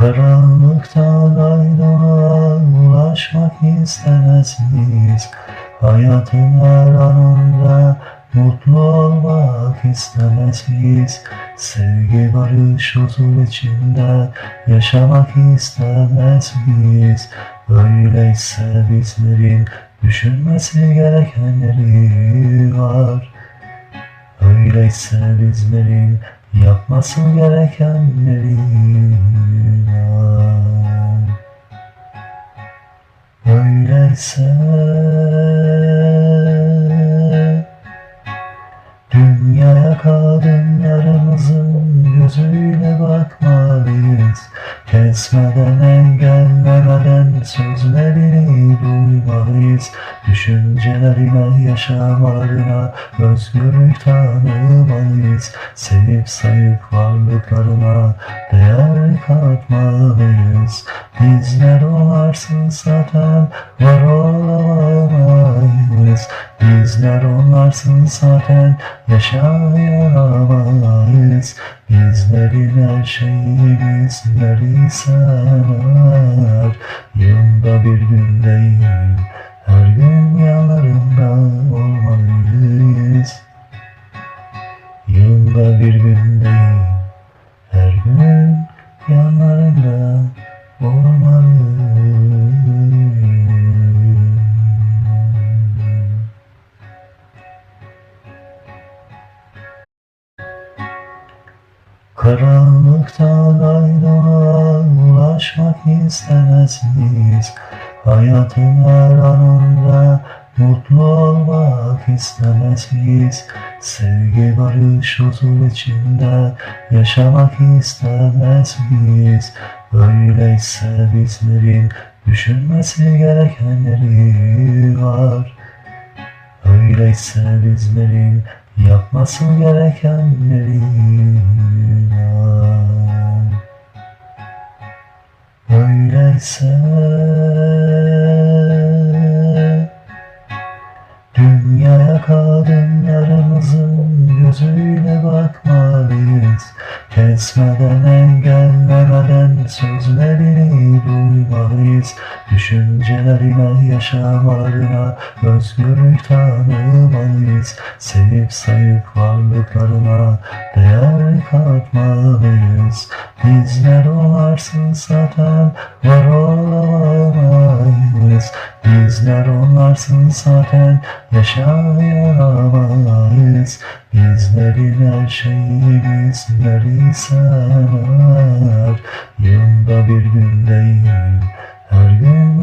Karanlıktan aydınlığa ulaşmak istemez miyiz? Hayatın her anında mutlu olmak istemez miyiz? Sevgi, barış, huzur içinde yaşamak istemez miyiz? Öyleyse bizlerin düşünmesi gerekenleri var. Öyleyse bizlerin yapması gerekenleri Öyleyse dünyaya kadınlarımızın gözüyle bakmalıyız. Kesmeden engellemeden sözlerini duymalıyız. Düşüncelerine, yaşamalarına özgürlük tanımalıyız. Sevip sayıp varlıklarına değer katmalıyız. Bizler onlarsız zaten var olamayız. Bizler onlarsız zaten yaşayamayız. Bizlerin her şeyi bizleri sever. Yılda bir gün değil, her gün yanlarında Karanlıktan aydınlığa ulaşmak istemez? Hayatın her anında mutlu olmak istemez? Sevgi, barış, huzur içinde yaşamak istemez? Öyleyse bizlerin düşünmesi gerekenleri var. Öyleyse bizlerin yapması gerekenleri Öyleyse dünyaya kadınlarımızın gözüyle bakmalıyız. Kesmeden engellemeden sözlerini duymalıyız. Düşüncelerine, yaşamalarına özgürlük tanımalıyız. Sevip sayıp varlıklarına değer katmalıyız. Bizler onlarsız zaten var olamayız. Bizler onlarsız zaten yaşayamayız. Bizlerin her şeyi bizleri sever. Yılda bir gün değil, her gün